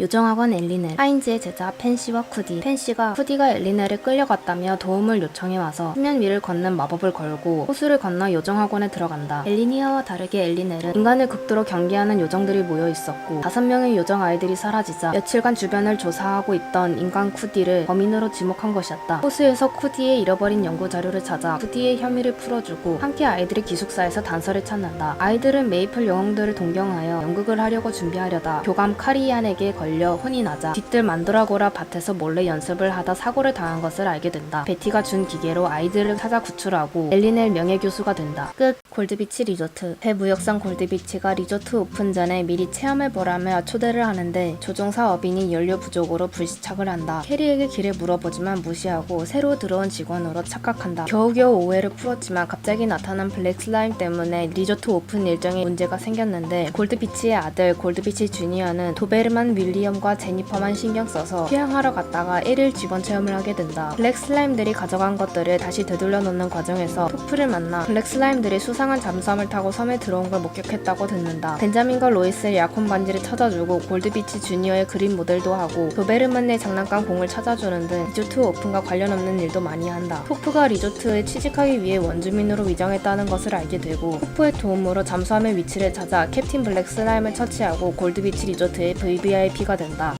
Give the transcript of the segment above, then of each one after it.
요정학원 엘리넬 하인즈의 제자 펜시와 쿠디. 펜시가 쿠디가 엘리넬을 끌려갔다며 도움을 요청해와서 수면 위를 걷는 마법을 걸고 호수를 건너 요정학원에 들어간다. 엘리니아와 다르게 엘리넬은 인간을 극도로 경계하는 요정들이 모여 있었고 다섯 명의 요정 아이들이 사라지자 며칠간 주변을 조사하고 있던 인간 쿠디를 범인으로 지목한 것이었다. 호수에서 쿠디의 잃어버린 연구 자료를 찾아 쿠디의 혐의를 풀어주고 함께 아이들이 기숙사에서 단서를 찾는다. 아이들은 메이플 영웅들을 동경하여 연극을 하려고 준비하려다 교감 카리안에게 걸려 혼이 나자 뒤뜰 만드라고라 밭에서 몰래 연습을 하다 사고를 당한 것을 알게 된다. 베티가 준 기계로 아이들을 찾아 구출하고 엘리넬 명예교수가 된다. 끝. 골드비치 리조트. 대무역상 골드비치가 리조트 오픈 전에 미리 체험을 보라며 초대를 하는데 조종사 어빈이 연료 부족으로 불시착을 한다. 캐리에게 길을 물어보지만 무시하고 새로 들어온 직원으로 착각한다. 겨우겨우 오해를 풀었지만 갑자기 나타난 블랙 슬라임 때문에 리조트 오픈 일정에 문제가 생겼는데 골드비치의 아들 골드비치 주니어는 도베르만 윌리 엄과 제니퍼만 신경 써서 휴양하러 갔다가 1일 직원 체험을 하게 된다. 블랙 슬라임들이 가져간 것들을 다시 되돌려 놓는 과정에서 토프를 만나 블랙 슬라임들이 수상한 잠수함을 타고 섬에 들어온 걸 목격했다고 듣는다. 벤자민과 로이스의 약혼 반지를 찾아주고 골드비치 주니어의 그림 모델도 하고 도베르만의 장난감 공을 찾아주는 등 리조트 오픈과 관련 없는 일도 많이 한다. 토프가 리조트에 취직하기 위해 원주민으로 위장했다는 것을 알게 되고 토프의 도움으로 잠수함의 위치를 찾아 캡틴 블랙 슬라임을 처치하고 골드비치 리조트의 VVIP 가 된다.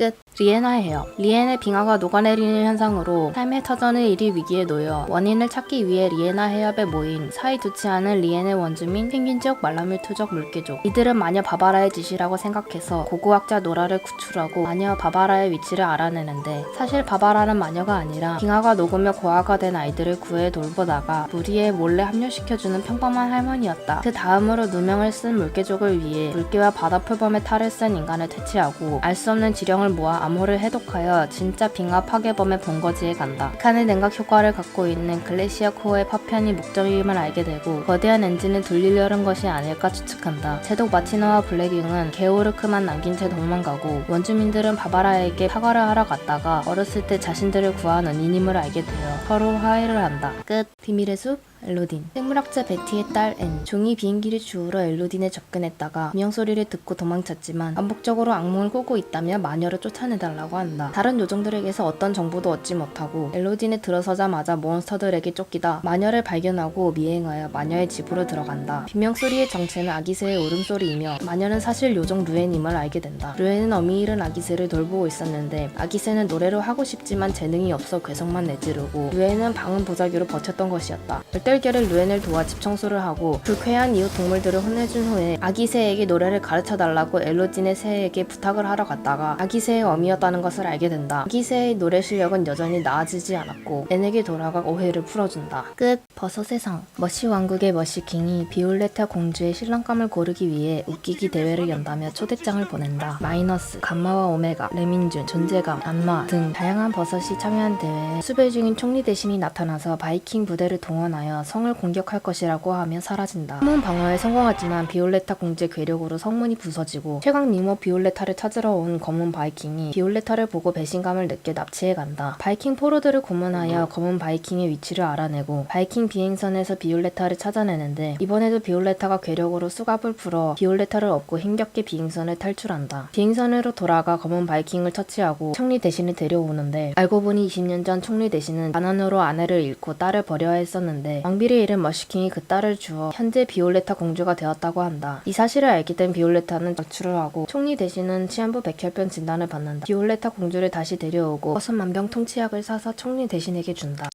끝. 리에나 헤어. 리엔의 빙하가 녹아내리는 현상으로 삶의 터전의 일이 위기에 놓여 원인을 찾기 위해 리에나 해협에 모인 사이 좋지 않은 리엔의 원주민 펭귄족 말라밀 투족 물개족. 이들은 마녀 바바라의 짓이라고 생각해서 고고학자 노라를 구출하고 마녀 바바라의 위치를 알아내는데 사실 바바라는 마녀가 아니라 빙하가 녹으며 고아가 된 아이들을 구해 돌보다가 무리에 몰래 합류시켜주는 평범한 할머니였다. 그 다음으로 누명을 쓴 물개족을 위해 물개와 바다 표범의 탈을 쓴 인간을 퇴치하고 알 수 없는 지령을 모아 암호를 해독하여 진짜 빙하 파괴범의 본거지에 간다. 칸의 냉각 효과를 갖고 있는 글래시아 코어의 파편이 목적임을 알게 되고 거대한 엔진을 돌리려는 것이 아닐까 추측한다. 제독 마티너와 블랙윙은 게오르크만 남긴 채 도망가고 원주민들은 바바라에게 사과를 하러 갔다가 어렸을 때 자신들을 구한 은인임을 알게 되어 서로 화해를 한다. 끝. 비밀의 숲 엘로딘. 생물학자 베티의 딸 앤 종이 비행기를 주우러 엘로딘에 접근했다가 명소리를 듣고 도망쳤지만 반복적으로 악몽을 꾸고 있다며 마녀를 쫓아내달라고 한다. 다른 요정들에게서 어떤 정보도 얻지 못하고 엘로딘에 들어서자마자 몬스터들에게 쫓기다 마녀를 발견하고 미행하여 마녀의 집으로 들어간다. 비명소리의 정체는 아기새의 울음소리이며 마녀는 사실 요정 루엔임을 알게 된다. 루엔은 어미 잃은 아기새를 돌보고 있었는데 아기새는 노래를 하고 싶지만 재능이 없어 괴성만 내지르고 루엔은 방음 보자기로 버텼던 것이었다 얼떨결에 루엔을 도와 집 청소를 하고 불쾌한 이웃 동물들을 혼내준 후에 아기 새에게 노래를 가르쳐 달라고 엘로진의 새에게 부탁을 하러 갔다가 아기 새의 어미였다는 것을 알게 된다. 아기 새의 노래 실력은 여전히 나아지지 않았고 앤에게 돌아가 오해를 풀어준다. 끝. 버섯의 상. 머시 왕국의 머시킹이 비올레타 공주의 신랑감을 고르기 위해 웃기기 대회를 연다며 초대장을 보낸다. 마이너스, 감마와 오메가, 레민준, 존재감, 안마 등 다양한 버섯이 참여한 대회에 수배 중인 총리 대신이 나타나서 바이킹 부대를 동원하여 성을 공격할 것이라고 하며 사라진다. 성문 방어에 성공하지만 비올레타 공주의 괴력으로 성문이 부서지고 최강 니모 비올레타를 찾으러 온 검은 바이킹이 비올레타를 보고 배신감을 느껴 납치해 간다. 바이킹 포로들을 고문하여 검은 바이킹의 위치를 알아내고 바이킹 비행선에서 비올레타를 찾아내는데 이번에도 비올레타가 괴력으로 수갑을 풀어 비올레타를 업고 힘겹게 비행선을 탈출한다. 비행선으로 돌아가 검은 바이킹을 처치하고 총리 대신을 데려오는데 알고 보니 20년 전 총리 대신은 가난으로 아내를 잃고 딸을 버려야 했었는데 왕비를 잃은 머시킹이 그 딸을 주어 현재 비올레타 공주가 되었다고 한다. 이 사실을 알게 된 비올레타는 자출을 하고 총리 대신은 치안부 백혈병 진단을 받는다. 비올레타 공주를 다시 데려오고 버섯 만병 통치약을 사서 총리 대신에게 준다.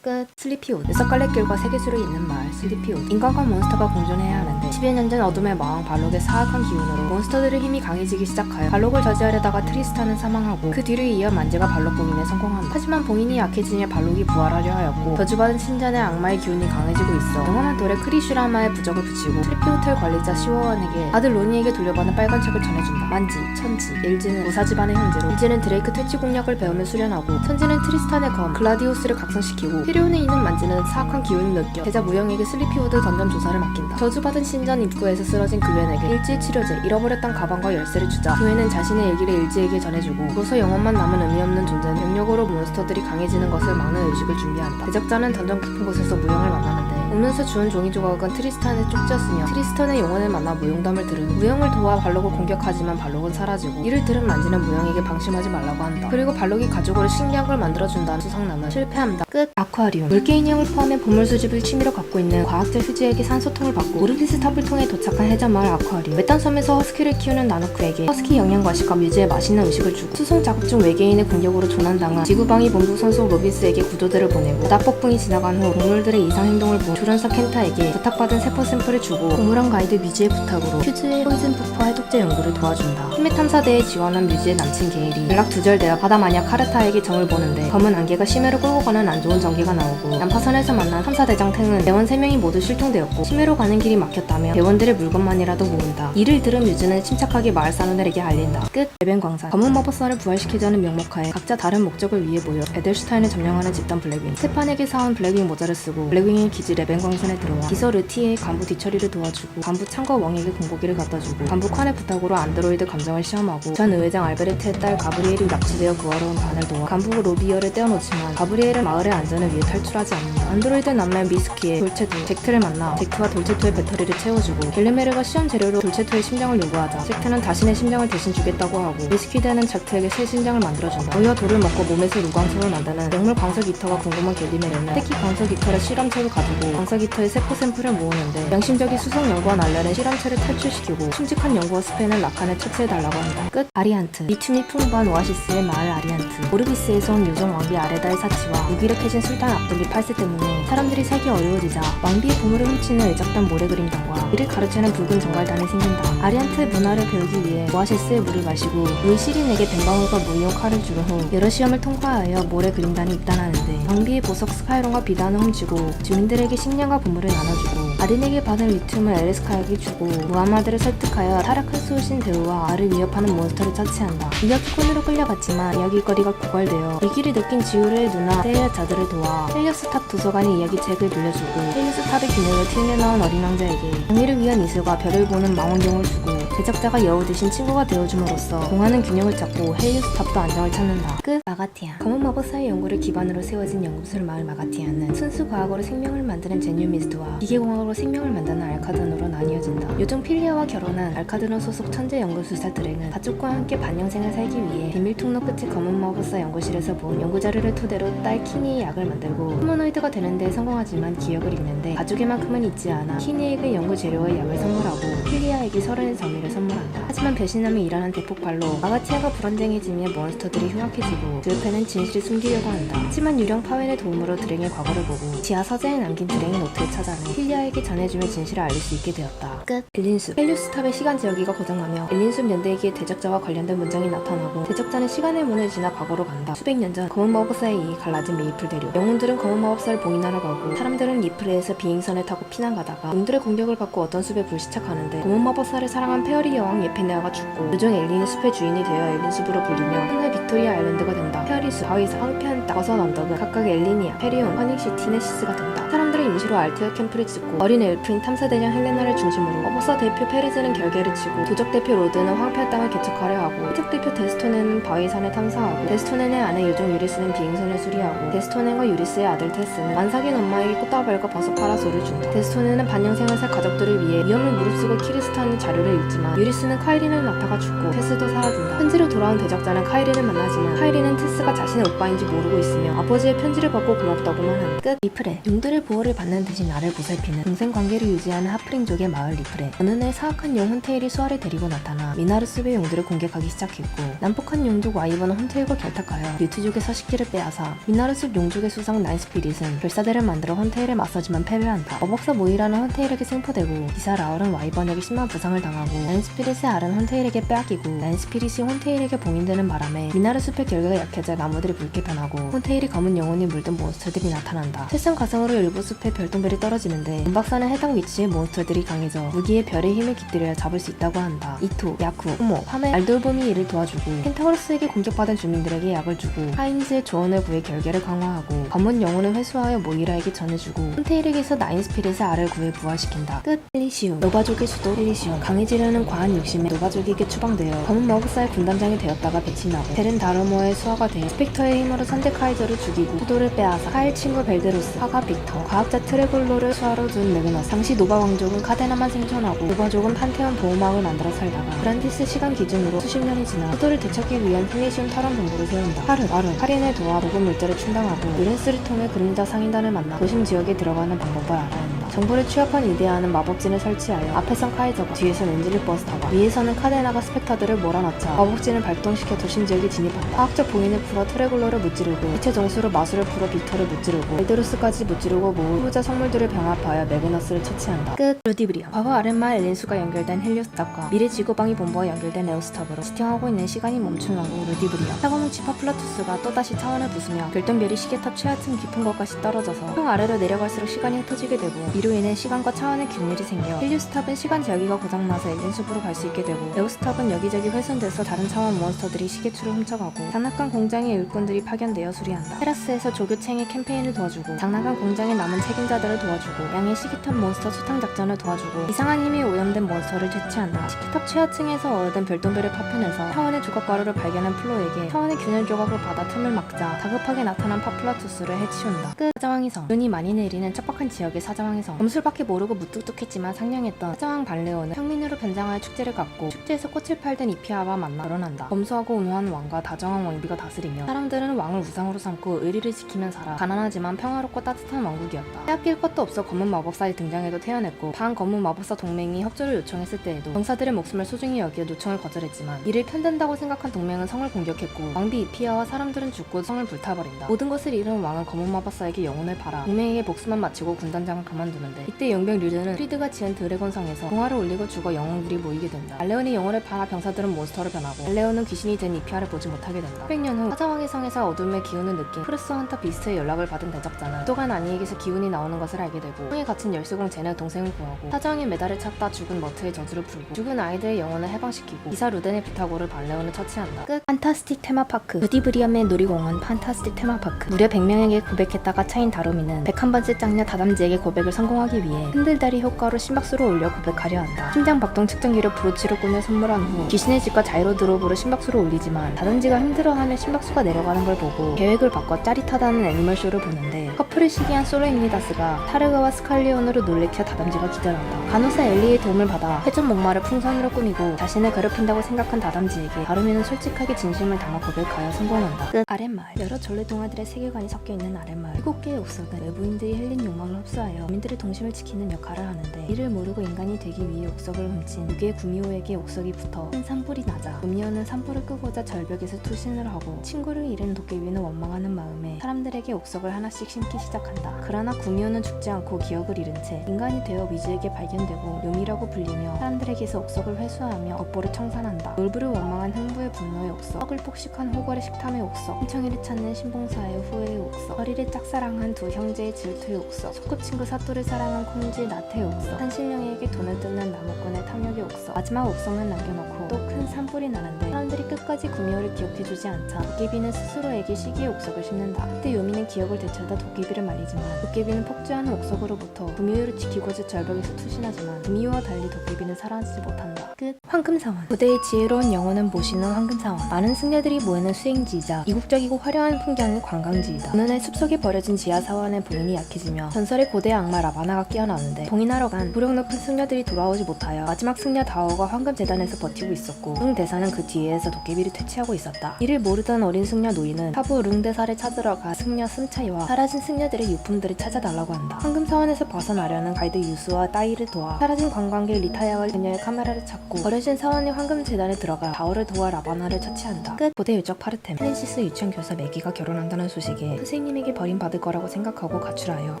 끝. 슬리피옷. 여섯 갈래 길과 세계수로 있는 마을 슬리피옷. 인간과 몬스터가 공존해야 하는 데 10여 년전 어둠의 마왕 발록의 사악한 기운으로 몬스터들의 힘이 강해지기 시작하여 발록을 저지하려다가 트리스타는 사망하고 그 뒤를 이어 만재가 발록 봉인에 성공한다. 하지만 봉인이 약해지니 발록이 부활하려 하였고 저주받은 신전의 악마의 기운이 강해지고 있어 영원한 돌에 크리슈라마의 부적을 붙이고 슬리피 호텔 관리자 시워원에게 아들 로니에게 돌려받은 빨간 책을 전해준다. 만지, 천지, 일지는 우사 집안의 형제로 일지는 드레이크 퇴치 공략을 배우며 수련하고 천지는 트리스탄의 검, 글라디우스를 각성시키고 피리온에 있는 만지는 사악한 기운을 느껴 제자 무영에게 슬리피우드 던전 조사를 맡긴다. 저주받은 신전 입구에서 쓰러진 그웬에게 일지 치료제, 잃어버렸던 가방과 열쇠를 주자 그웬은 자신의 얘기를 일지에게 전해주고 그로서 영혼만 남은 의미 없는 존재는 병력으로 몬스터들이 강해지는 것을 막는 의식을 준비한다. 대적자는 던전 깊은 곳에서 무영을 만나는데 오면서 주운 종이 조각은 트리스탄의 쪽지였으며 트리스탄의 영혼을 만나 무용담을 들은 무용을 도와 발록을 공격하지만 발록은 사라지고 이를 들은 만지는 무용에게 방심하지 말라고 한다. 그리고 발록이 가족으로 신기한 걸 만들어준다는 수상남은 실패합니다. 끝. 아쿠아리움. 물개 인형을 포함해 보물 수집을 취미로 갖고 있는 과학자 휴지에게 산소통을 받고 오르비스 탑을 통해 도착한 해저마을 아쿠아리움. 외딴 섬에서 허스키를 키우는 나노크에게 허스키 영양과식과 뮤즈의 맛있는 음식을 주고 수송 작업 중 외계인의 공격으로 조난당한 지구방위 본부 선수 로비스에게 구조대를 보내고 바다폭풍이 지나간 후 동물들의 이상 행동을 본 조련사 켄타에게 부탁받은 세포 샘플을 주고 동물원 가이드 뮤즈의 부탁으로 휴즈의 포이즌 폭파 해독제 연구를 도와준다. 힘의 탐사대에 지원한 뮤즈의 남친 게일이 연락 두절되어 바다 마녀 카르타에게 정을 보는데 검은 안개가 심해로 끌고 가는 안 좋은 전기가 나오고 난파선에서 만난 탐사대장 탱은 대원 3명이 모두 실종되었고 심해로 가는 길이 막혔다며 대원들의 물건만이라도 모은다. 이를 들은 뮤즈는 침착하게 마을 사람들에게 알린다. 끝. 레벤 광산. 검은 마법사를 부활시키자는 명목하에 각자 다른 목적을 위해 모여 에델슈타인을 점령하는 집단 블랙윙. 스테판에게 사온 블랙윙 모자를 쓰고 블랙윙의 기지 레벤 광산에 들어와 기서 르티의 간부 뒤처리를 도와주고 간부 창거 왕에게 공고기를 갖다주고 간부 칸의 부탁으로 안드로이드 감정을 시험하고 전 의회장 알베르트의 딸 가브리엘이 납치되어 구하러온 반을 도와 간부 로비어를 떼어놓지만 가브리엘은 마을의 안전을 위해 탈출하지 않는다. 안드로이드 남매 미스키의 돌체투 잭트를 만나 잭트와 돌체투의 배터리를 채워주고 겔레메르가 시험 재료로 돌체투의 심장을 요구하자 잭트는 자신의 심장을 대신 주겠다고 하고 미스키드는 잭트에게 새 심장을 만들어준다. 오이와 돌을 먹고 몸에서 루광석을 만드는 영물 광석 이터가 궁금한 겔리메르는 특히 광석 이터의 실험체를 가지고 광석 이터의 세포 샘플을 모으는데 양심적인 수송 연구원 알렌은 실험체를 탈출시키고 끔찍한 연구원 스페는 라칸을 처치해달라고 한다. 끝. 아리안트. 리튬이 풍부한 오아시스의 마을 아리안트. 오르비스에서 온 요정 왕비 아레다의 사치와 무기력해진 술탄 압둘리 8세 때문에 사람들이 살기 어려워지자 왕비의 보물을 훔치는 의적단 모래 그림단과 이를 가르치는 붉은 정갈단이 생긴다. 아리안트의 문화를 배우기 위해 오아시스의 물을 마시고 의 시린에게 뱀방울과 무이용 칼을 주른 후 여러 시험을 통과하여 모래 그림단이 입단하는데 왕비의 보석 스카이론과 비단을 훔치고 주민들에게 식량과 보물을 나눠주고 아린에게 받은 리튬을 에레스카에게 주고 무하마드를 설득하여 타락할 쏘신 대우와 알을 위협하는 몬스터를 처치한다. 이야기꾼으로 끌려갔지만 이야기거리가 고갈되어 위기를 느낀 지우르의 누나 세이아 자들을 도와 헬리오스 탑 도서 관의 이야기책을 빌려주고 헬리오스 탑의 기능을 튕겨나온 어린 왕자에게 정의를 위한 이슬과 별을 보는 망원경을 주고 제작자가 여우 대신 친구가 되어줌으로써 공하는 균형을 찾고 헬리오스 탑도 안정을 찾는다. 끝. 마가티아. 검은 마법사의 연구를 기반으로 세워진 연구술 마을 마가티아는 순수 과학으로 생명을 만드는 제뉴미스트와 기계공학으로 생명을 만드는 알카든으로 나뉘어진다. 요즘 필리아와 결혼한 알카드론 소속 천재 연구술사 드랭은 가족과 함께 반영생을 살기 위해 비밀 통로 끝의 검은 마법사 연구실에서 본 연구 자료를 토대로 딸 키니의 약을 만들고 휴머노이드가 되는데 성공하지만 기억을 잃는데 가족에만큼은 잊지 않아 키니에게 연구 재료와 약을 선물하고 필리아에게 서른의 정의를 선물한다. 하지만 배신함이 일어난 대폭발로 마가티아가 불안정해지며 몬스터들이 흉악해지고 드루페는 진실을 숨기려고 한다. 하지만 유령 파웬의 도움으로 드랭의 과거를 보고 지하 서재에 남긴 드랭의 노트를 찾아내 필리아에게 전해주며 진실을 알릴 수 있게 되었다. 끝. 엘린숲. 헬리우스탑의 시간 지역기가 고장나며 엘린숲 연대기에 대적자와 관련된 문장이 나타나고 대적자는 시간의 문을 지나 과거로 간다. 수백 년 전 검은 마법사에 의해 갈라진 메이플 대륙. 영웅들은 검은 마법사를 봉인하러 가고 사람들은 리플레에서 비행선을 타고 피난 가다가 놈들의 공격을 받고 어떤 숲에 불시착하는데 검은 마법사를 사랑한 페 어리 여왕 예페네아가 죽고 요정 엘린이 숲의 주인이 되어 엘린 숲으로 불리며 훗날 빅토리아 아일랜드가 된다. 페어리 숲, 바위사, 황폐한 다섯 언덕은 각각 엘리니아, 페리온, 허닉시티, 네시스가 된다. 사람 들은 임시로 알테어 캠프를 짓고 어린 엘프인 탐사대장 헬레나를 중심으로 어버사 대표 페르즈는 결계를 치고 도적 대표 로드는 황폐한 땅을 개척하려 하고 해적 대표 데스토넨은 바위산을 탐사하고 데스토넨의 아내 요정 유리스는 비행선을 수리하고 데스토넨과 유리스의 아들 테스는 만삭인 엄마에게 꽃다발과 버섯 파라솔을 준다. 데스토넨은 반영생을 살 가족들을 위해 위험을 무릅쓰고 키리스탄의 자료를 읽지만 유리스는 카이린을 낳다가 죽고 테스도 사라진다. 편지로 돌아온 대적자는 카이린을 만나지만 카이린은 테스가 자신의 오빠인지 모르고 있으며 아버지의 편지를 받고 고맙다고만 한다. 끝. 리프레. 용들의 보호를 받는 대신 나를 보살피는 동생 관계를 유지하는 하프링족의 마을 리프레. 어느 날 사악한 용 혼테일이 수아를 데리고 나타나 미나르숲의 용들을 공격하기 시작했고 난폭한 용족 와이번은 혼테일과 결탁하여 뮤트족의 서식지를 빼앗아 미나르숲 용족의 수상 나인스피릿은 별사대를 만들어 혼테일에 맞서지만 패배한다. 어복사 모이라는 혼테일에게 생포되고 기사 라울은 와이번에게 심한 부상을 당하고 나인스피릿의 알은 혼테일에게 빼앗기고 나인스피릿이 혼테일에게 봉인되는 바람에 미나르숲의 결계가 약해져 나무들이 붉게 변하고 혼테일이 검은 영혼이 물든 몬스터들이 나타난다. 세상 가성으로 일부 숲의 별똥별이 떨어지는데 은박사는 해당 위치의 몬스터들이 강해져 무기의 별의 힘을 깃들여야 잡을 수 있다고 한다. 이토, 야쿠, 후모, 파메, 알돌봄이 이를 도와주고 켄타우로스에게 공격받은 주민들에게 약을 주고 하인즈의 조언을 구해 결계를 강화하고 검은 영혼을 회수하여 모이라에게 전해주고 혼테일에게서 나인스피릿의 알을 구해 부활시킨다. 끝. 헬리시움. 노바족의 수도 헬리시움. 강해지려는 과한 욕심에 노바족에게 추방되어 검은 마법사의 군단장이 되었다가 배신하고 베른 다르모의 수하가 돼 스펙터의 힘으로 선제 카이저를 죽이고 수도를 빼앗아 카일 친구 벨데로스, 화가 빅터, 과학 마법자 트레골로를 수하러 둔 매그너스 당시 노바 왕족은 카데나만 생존하고 노바족은 판테온 보호막을 만들어 살다가 브란디스 시간 기준으로 수십 년이 지나 수도를 되찾기 위한 플레이시움 탈원 본부를 세운다. 하르, 아른, 카린을 도와 보급 물자를 충당하고 유렌스를 통해 그림자 상인단을 만나 도심 지역에 들어가는 방법을 알아야 한다 정보를 취합한 이데아는 마법진을 설치하여 앞에선 카이저가 뒤에선 엔젤릭 버스터가 위에서는 카데나가 스펙터들을 몰아넣자 마법진을 발동시켜 도심 지역에 진입한다 화학적 봉인을 풀어 트레골로를 무찌르고 빛의 정수로 마술을 풀어 빅터를 무찌르고 엘드루스까지 무찌르고 모은 후자 성물들을 병합하여 매그너스를 처치한다. 끝. 루디브리아 과거 아랫마 엘린수가 연결된 헬리오스탑과 미래 지구방위 본부와 연결된 에오스탑으로 지탱하고 있는 시간이 멈춘 왕국 루디브리아 사고뭉치 파 플라투스가 또다시 차원을 부수며 별똥별이 시계탑 최하층 깊은 곳까지 떨어져서 형 아래로 내려갈수록 시간이 흩어지게 되고 이로 인해 시간과 차원의 균일이 생겨 헬리오스탑은 시간 제어기가 고장나서 엘린숲으로 갈 수 있게 되고 에오스탑은 여기저기 훼손돼서 다른 차원 몬스터들이 시계추를 훔쳐가고 장난감 공장의 일꾼들이 파견되어 수리한다. 테라스에서 조교챙이 캠페인을 도와주고 장난감 공장에 남은 책임자들을 도와주고 양의 시계탑 몬스터 수탕 작전을 도와주고 이상한 힘이 오염된 몬스터를 퇴치한다. 시계탑 최하층에서 얻은 별똥별을 파편해서 차원의 조각 가루를 발견한 플로에게 차원의 균열 조각을 받아 틈을 막자 다급하게 나타난 파플라투스를 해치운다. 끝. 사자왕의 성. 눈이 많이 내리는 척박한 지역의 사자왕의 성 검술밖에 모르고 무뚝뚝했지만 상냥했던 사자왕 발레오는 평민으로 변장하여 축제를 갖고 축제에서 꽃을 팔던 이피아와 만나 결혼한다. 검소하고 온화한 왕과 다정한 왕비가 다스리며 사람들은 왕을 우상으로 삼고 의리를 지키면 살아 가난하지만 평화롭고 따뜻한 왕국이었다. 빼앗길 것도 없어 검은 마법사의 등장에도 태어났고 반 검은 마법사 동맹이 협조를 요청했을 때에도 병사들의 목숨을 소중히 여기어 요청을 거절했지만 이를 편든다고 생각한 동맹은 성을 공격했고 왕비 이피아와 사람들은 죽고 성을 불타버린다. 모든 것을 잃은 왕은 검은 마법사에게 영혼을 팔아 동맹에게 복수만 마치고 군단장을 그만 두는데 이때 용병 류드는 프리드가 지은 드래곤성에서 동화를 올리고 죽어 영웅들이 모이게 된다. 알레온이 영혼을 팔아 병사들은 몬스터로 변하고 알레온은 귀신이 된 이피아를 보지 못하게 된다. 100년 후 사자왕의 성에서 어둠의 기운을 느낀 크루스 헌터 비스트의 연락을 받은 대적자는 또간 아니에게서 기운이 나오는 것을 알게 되고 성에 갇힌 열쇠공 제네 동생을 구하고 사자왕의 메달을 찾다 죽은 머트의 저주를 풀고 죽은 아이들의 영혼을 해방시키고 이사 루덴의 부탁으로 발레온을 처치한다. 끝. 판타스틱 테마파크 루디브리엄의 놀이공원 판타스틱 테마파크 무려 100명에게 고백했다가 차인 다루미는 101번째 짱녀 다담지에게 고백을 성 공하기 위해 흔들다리 효과로 심박수를 올려 고백하려 한다. 심장 박동 측정기로 브로치를 꾸며 선물한 후 귀신의 집과 자이로 드롭으로 심박수를 올리지만 다담지가 힘들어하며 심박수가 내려가는 걸 보고 계획을 바꿔 짜릿하다는 애니멀쇼를 보는데 커플을 시기한 솔로입니다스가 타르가와 스칼리온으로 놀래켜 다담지가 기절한다. 간호사 엘리의 도움을 받아 회전 목마를 풍선으로 꾸미고 자신을 괴롭힌다고 생각한 다담지에게 다루미는 솔직하게 진심을 담아 고백하여 성공한다. 끝 아랫마을 여러 전래 동화들의 세계관이 섞여 있는 아랫마을 일곱 개의 옥석은 외부인들이 흘린 욕망을 흡수하여 민들의 동심을 지키는 역할을 하는데 이를 모르고 인간이 되기 위해 옥석을 훔친 유괴 구미호에게 옥석이 붙어 큰 산불이 나자 구미호는 산불을 끄고자 절벽에서 투신을 하고 친구를 잃은 도깨비는 원망하는 마음에 사람들에게 옥석을 하나씩 심기 시작한다. 그러나 구미호는 죽지 않고 기억을 잃은 채 인간이 되어 위즈에게 발견되고 묘미라고 불리며 사람들에게서 옥석을 회수하며 업보를 청산한다. 놀부를 원망한 흥부의 분노의 옥석 썩을 폭식한 호걸의 식탐의 옥석 홍청이를 찾는 신봉사의 후회의 옥석 허리를 짝사랑한 두 형제의 질투의 옥석 소꿉친구 사또를 사랑한 콩지 나태의 옥석. 한신령에게 돈을 뜯는 나무꾼의 탐욕의 옥석. 마지막 옥석은 남겨놓고 또 큰 산불이 나는데 사람들이 끝까지 구미호를 기억해주지 않자 도깨비는 스스로에게 시기의 옥석을 심는다. 그때 요미는 기억을 되찾아 도깨비를 말리지만 도깨비는 폭주하는 옥석으로부터 구미호를 지키고자 절벽에서 투신하지만 구미호와 달리 도깨비는 살아남지 못한다. 끝. 황금사원. 부대의 지혜로운 영혼은 모시는 황금사원. 많은 승려들이 모이는 수행지이자 이국적이고 화려한 풍경의 관광지이다. 어느 날 숲속에 버려진 지하사원의 봉인이 약해지며 전설의 고대 악마 라 바나가 깨어나는데 봉인하러 간 부력 높은 승려들이 돌아오지 못하여 마지막 승려 다오가 황금재단에서 버티고 있었고 응 대사는 그 뒤에서 도깨비를 퇴치하고 있었다. 이를 모르던 어린 승려 노인은 사부 릉 대사를 찾으러 가 승려 승차이와 사라진 승려들의 유품들을 찾아달라고 한다. 황금사원에서 벗어나려는 가이드 유수와 따이를 도와 사라진 관광객 리타야와 그녀의 카메라를 찾고 버려진 사원의 황금재단에 들어가 다오를 도와 라바나를 처치한다. 끝. 고대 유적 파르템. 프랜시스 유치원 교사 매기가 결혼한다는 소식에 선생님에게 버림받을 거라고 생각하고 가출하여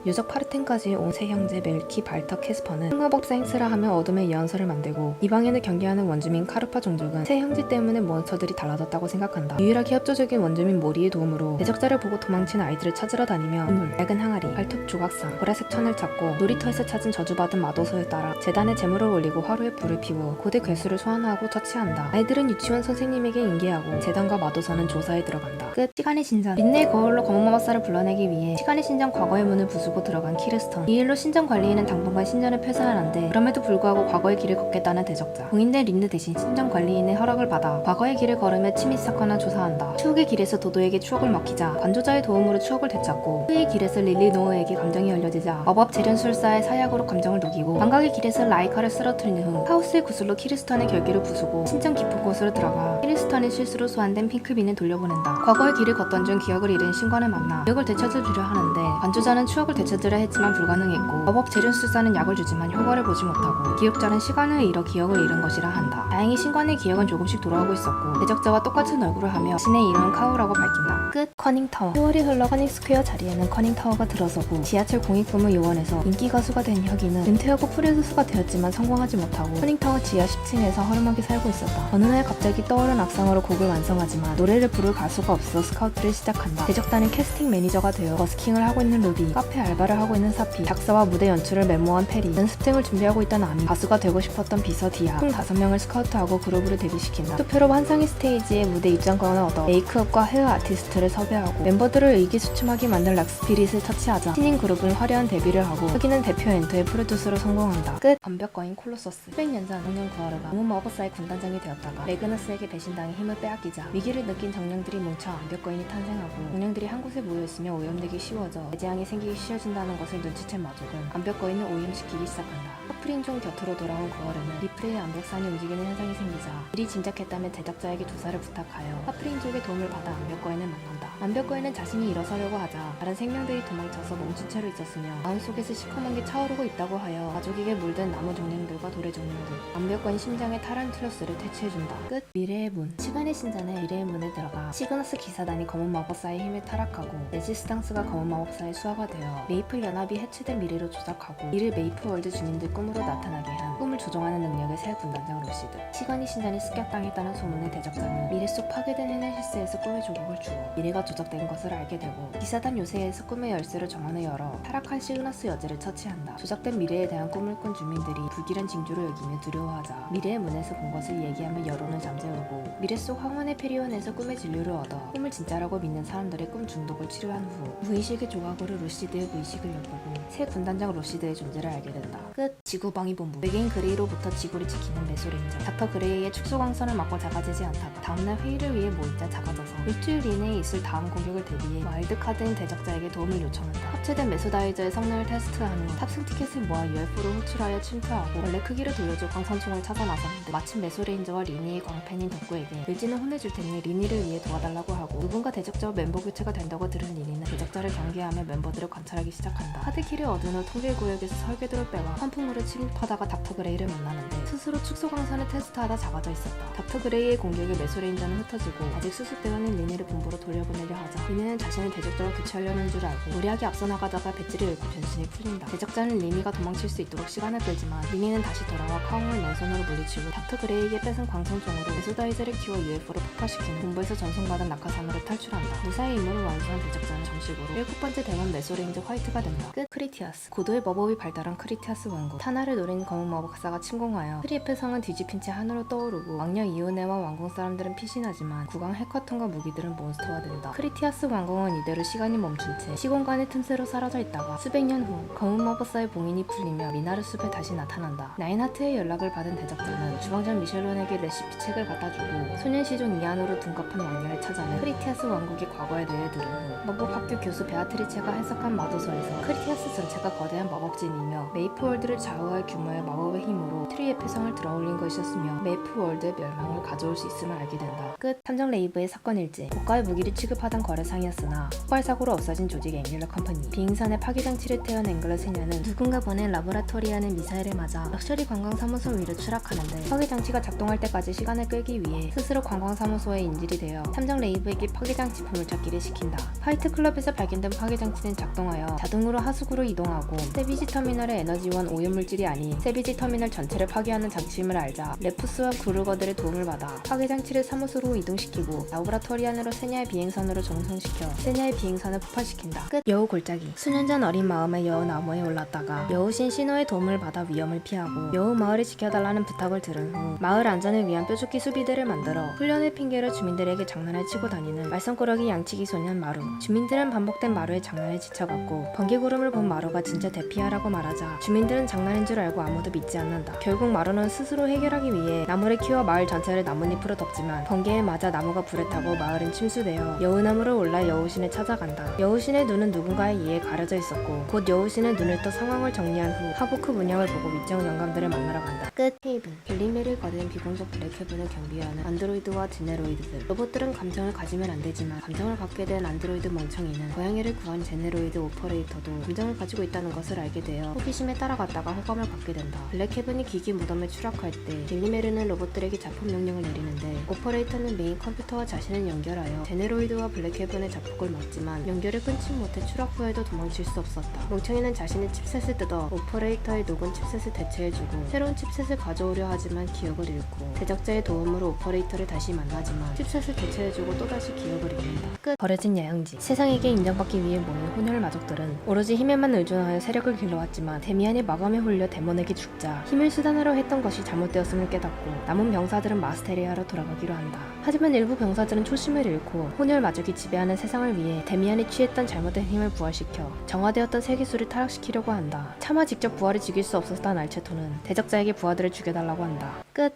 유적 파르템까지 온세 형제 멜키, 발터, 캐스퍼는 흑마법사 행세를 하며 어둠의 예언서를 만들고 이방인을 경계하는 원주민 카르파 종족은 세 형제 때문에 몬스터들이 달라졌다고 생각한다. 유일하게 협조적인 원주민 모리의 도움으로 대적자를 보고 도망친 아이들을 찾으러 다니며 물, 낡은 항아리, 발톱 조각상, 보라색 천을 찾고 놀이터에서 찾은 저주받은 마도서에 따라 재단에 재물을 올리고 화로에 불을 피워 고대 괴수를 소환하고 처치한다. 아이들은 유치원 선생님에게 인계하고 재단과 마도서는 조사에 들어간다. 끝. 시간의 신전. 린네의 거울로 검은 마법사를 불러내기 위해 시간의 신전 과거의 문을 부수고 들어간 키르스턴. 이 일로 일로 신전 관리인은 당분간 신전을 폐쇄하는데 그럼에도 불구하고 과거의 길을 걷겠다는 대적자. 봉인된 린드 대신 신전 관리인의 허락을 받아 과거의 길을 걸으며 침입 사건을 조사한다. 추억의 길에서 도도에게 추억을 먹히자 관조자의 도움으로 추억을 되찾고 후의 길에서 릴리 노어에게 감정이 열려지자 마법 재련술사의 사약으로 감정을 녹이고 감각의 길에서 라이카를 쓰러뜨린 후 하우스의 구슬로 키리스턴의 결계를 부수고 신전 깊은 곳으로 들어가 키리스턴의 실수로 소환된 핑크빈을 돌려보낸다. 과거의 길을 걷던 중 기억을 잃은 신관을 만나 기억을 되찾아주려 하는데 관조자는 추억을 되찾으려 했지만 불가능했고 마법 재련술사는 약을 주지만 효과를 보지 못하고 기억자는 시간을 잃어 기억을 잃은 것이라 한다. 다행히 신관의 기억은 조금씩 돌아오고 있었고 대적자와 똑같은 얼굴을 하며 신의 이름은 카우라고 밝힌다. 끝 커닝타워 세월이 흘러 커닝스퀘어 자리에는 커닝타워가 들어서고 지하철 공익부문 요원에서 인기 가수가 된 혁이는 은퇴하고 프리랜서가 되었지만 성공하지 못하고 커닝타워 지하 10층에서 허름하게 살고 있었다. 어느 날 갑자기 떠오른 악상으로 곡을 완성하지만 노래를 부를 가수가 없어 스카우트를 시작한다. 대적단은 캐스팅 매니저가 되어 버스킹을 하고 있는 루비, 카페 알바를 하고 있는 사피, 작사와 무대 연출을 메모한 페리, 연습생을 준비하고 있던 아미, 가수가 되고 싶었던 비서 디아, 총 5명을 스카우트하고 그룹으로 데뷔시킨다. 투표로 환상의 스테이지에 무대 입장권을 얻어 메이크업과 헤어 아티스트를 섭외하고 멤버들을 의기소침하게 만든 락스피릿을 터치하자 신인 그룹은 화려한 데뷔를 하고 흑인은 대표 엔터의 프로듀서로 성공한다. 끝! 완벽거인 콜로서스 700년 전 5년 9월가 너무 마법사의 군단장이 되었다가 레그너스에게 배신당해 힘을 빼앗기자 위기를 느낀 정령들이 뭉쳐 완벽거인이 탄생하고 정령들이 한 곳에 모여있으며 오염되기 쉬워져 대재앙이 생기기 쉬워진다는 것을 눈치챈 마족은 완벽거인을 오염시키기 시작한다. 커플인종 곁으로 돌아온 9월에는 리플의 완벽산이 움직이는 현상이 생기자 미리 짐작했다면 대적자에게 조사를 부탁하여 커플인족의 도움을 받아 완벽거인을 만난다. 완벽거인은 자신이 일어서려고 하자 다른 생명들이 도망쳐서 멈춘 채로 있었으며 마음속에서 시커먼 게 차오르고 있다고 하여 가족에게 물든 나무 정령들과 돌의 정령들 완벽거인 심장에 타란툴러스를 퇴치해준다. 끝. 미래의 문. 시간의 신전의 미래의 문에 들어가 시그너스 기사단이 검은 마법사의 힘에 타락하고 레지스탕스가 검은 마법사의 수하가 되어 메이플 연합이 해체된 미래로 조작하고 이를 메이플 월드 주민들 꿈으로 나타나게 한 꿈을 조종하는 능력의 새 군단장 로시드. 시간의 신전이 습격당했다는 소문의 대적자는 미래 속 파괴된 헤네시스에서 꿈의 조각을 주어 미래가 조작된 것을 알게 되고 기사단 요새에서 꿈의 열쇠를 정원에 열어 타락한 시그너스 여제를 처치한다 조작된 미래에 대한 꿈을 꾼 주민들이 불길한 징조로 여기며 두려워하자 미래의 문에서 본 것을 얘기하며 여론을 잠재우고 미래 속 황혼의 페리온에서 꿈의 진료를 얻어 꿈을 진짜라고 믿는 사람들의 꿈 중독을 치료한 후 무의식의 조각으로 로시드의 무의식을 엿보고 새 군단장 로시드의 존재를 알게 된다. 끝. 지구방위 본부. 외계인 그레이로부터 지구를 지키는 메소레인저. 닥터 그레이의 축소광선을 맞고 작아지지 않다가 다음날 회의를 위해 모이자 작아져서 일주일 이내에 있을 다음 공격을 대비해 와일드카드인 대적자에게 도움을 요청한다. 합체된 메소다이저의 성능을 테스트한 후 탑승 티켓을 모아 UFO로 호출하여 침투하고 원래 크기를 돌려줄 광선총을 찾아 나섰는데 마침 메소레인저와 리니의 광팬인 덕구에게 일진을 혼내줄 테니 리니를 위해 도와달라고 하고 누군가 대적자와 멤버 교체가 된다고 들은 리니는 대적자를 경계하며 멤버들을 관찰하기 시작한다. 카드키를 얻은 후 통일 구역에서 설계도를 빼와 환풍구를 침입하다가 닥터 그레이를 만나는데 스스로 축소 광선을 테스트하다 작아져 있었다. 닥터 그레이의 공격에 메소레인저는 흩어지고 아직 수습되어 있는 리니를 본부로 돌려보내려 하자 리니는 자신을 대적자와 교체하려는 줄 알고 무리하게 앞서 나가다가 배지를 잃고 변신이 풀린다. 대적자는 리니가 도망칠 수 있도록 시간을 끌지만 리니는 다시 돌아와 카웅을 맨손으로 물리치고 닥터 그레이에게 뺏은 광선총으로 메소다이저를 키워 UFO로 폭파시키는 본부에서 전송받은 낙하산으로 탈출한다. 무사히 임무를 완수한 대적자는 정식으로 일곱 번째 대원 메소레인저 화이트가 된다. 끝 크리티아스 고도의 마법이 발달한 크리티아스 왕국 타나를 노린 검은 마법사가 침공하여 크리에페 성은 뒤집힌 채 하늘로 떠오르고 왕녀 이오네와 왕궁 사람들은 피신하지만 국왕 헤커튼과 무기들은 몬스터가 된다. 크리티아스 왕궁은 이대로 시간이 멈춘 채 시공간의 틈새로 사라져 있다가 수백 년 후 검은 마법사의 봉인이 풀리며 미나르 숲에 다시 나타난다. 나인하트의 연락을 받은 대적자는 주방장 미셸론에게 레시피 책을 갖다 주고 소년시종 이안으로 둔갑한 왕녀를 찾아내 크리티아스 왕국의 과거에 대해 들은 후 마법 학교 교수 베아트리체가 해석한 마도서에서 크리티아스 전체가 거대한 마법진이며 메이플월드를 좌우할 규모의 마법의 힘으로 트리의 패성을 들어올린 것이었으며 메이플월드의 멸망을 가져올 수 있음을 알게 된다. 끝. 탐정 레이브의 사건 일지 고가의 무기를 취급하던 거래상이었으나 폭발 사고로 없어진 조직 앵귤러 컴퍼니 비행선의 파괴 장치를 태운 앵글러 세녀는 누군가 보낸 라보라토리아는 미사일을 맞아 럭셔리 관광 사무소 위로 추락하는데 파괴 장치가 작동할 때까지 시간을 끌기 위해 스스로 관광 사무소에 인질이 되어 탐정 레이브에게 파괴 장치 보물찾기를 시킨다. 화이트 클럽에서 발견된 파괴 장치는 작동하여 자동으로 하수구로 이동하고 세비지 터미널의 에너지원 오염물질 물질이 아닌 세비지 터미널 전체를 파괴하는 장치임을 알자 레푸스와 구르거들의 도움을 받아 파괴 장치를 사무소로 이동시키고 라보라토리 안으로 세냐의 비행선으로 정상시켜 세냐의 비행선을 폭발시킨다. 끝. 여우 골짜기. 수년 전 어린 마음의 여우 나무에 올랐다가 여우신 신호의 도움을 받아 위험을 피하고 여우 마을을 지켜달라는 부탁을 들은 후 마을 안전을 위한 뾰족히 수비대를 만들어 훈련의 핑계로 주민들에게 장난을 치고 다니는 말썽꾸러기 양치기 소년 마루. 주민들은 반복된 마루의 장난에 지쳐갔고 번개구름을 본 마루가 진짜 대피하라고 말하자 주민들은 장난인 줄 알고 아무도 믿지 않는다. 결국 마루 는 스스로 해결하기 위해 나무를 키워 마을 전체를 나뭇잎으로 덮지만 번개에 맞아 나무가 불에 타고 마을은 침수되어 여우나무를 올라 여우신을 찾아간다. 여우신의 눈은 누군가에 의해 가려져 있었고 곧 여우신의 눈을 떠 상황을 정리한 후 하보크 문양을 보고 밑장 영감들을 만나러 간다. 끝. 헤이븐. 벨리메를 거둔 비공적 블랙헤븐을 경비하는 안드로이드와 제네로이드들. 로봇들은 감정을 가지면 안 되지만 감정을 갖게 된 안드로이드 멍청이는 고양이를 구한 제네로이드 오퍼레이터도 감정을 가지고 있다는 것을 알게 되어 호기심에 따라갔다가 호감을 갖게 된다. 블랙헤븐이 기기 무덤 에 추락할 때 벨리메르는 로봇들에게 자폭 명령을 내리는데 오퍼레이터는 메인 컴퓨터와 자신을 연결하여 제네로이드와 블랙헤븐의 자폭을 막지만 연결을 끊지 못해 추락 후에도 도망칠 수 없었다. 멍청이는 자신의 칩셋을 뜯어 오퍼레이터의 녹은 칩셋을 대체해주고 새로운 칩셋을 가져오려 하지만 기억을 잃고 제작자의 도움으로 오퍼레이터를 다시 만나지만 칩셋을 대체해주고 또다시 기억을 잃는다. 끝. 버려진 야영지. 세상에게 인정받기 위해 모인 혼혈 마족들은 오로지 힘에만 의존하여 세력을 길러왔지만 데미안이 마감에 홀려 데몬에게 죽자 힘을 수단으로 했던 것이 잘못되었음을 깨닫고 남은 병사들은 마스테리아로 돌아가기로 한다. 하지만 일부 병사들은 초심을 잃고 혼혈 마족이 지배하는 세상을 위해 데미안이 취했던 잘못된 힘을 부활시켜 정화되었던 세계수를 타락시키려고 한다. 차마 직접 부하를 죽일 수 없었던 알체토는 대적자에게 부하들을 죽여달라고 한다. 끝.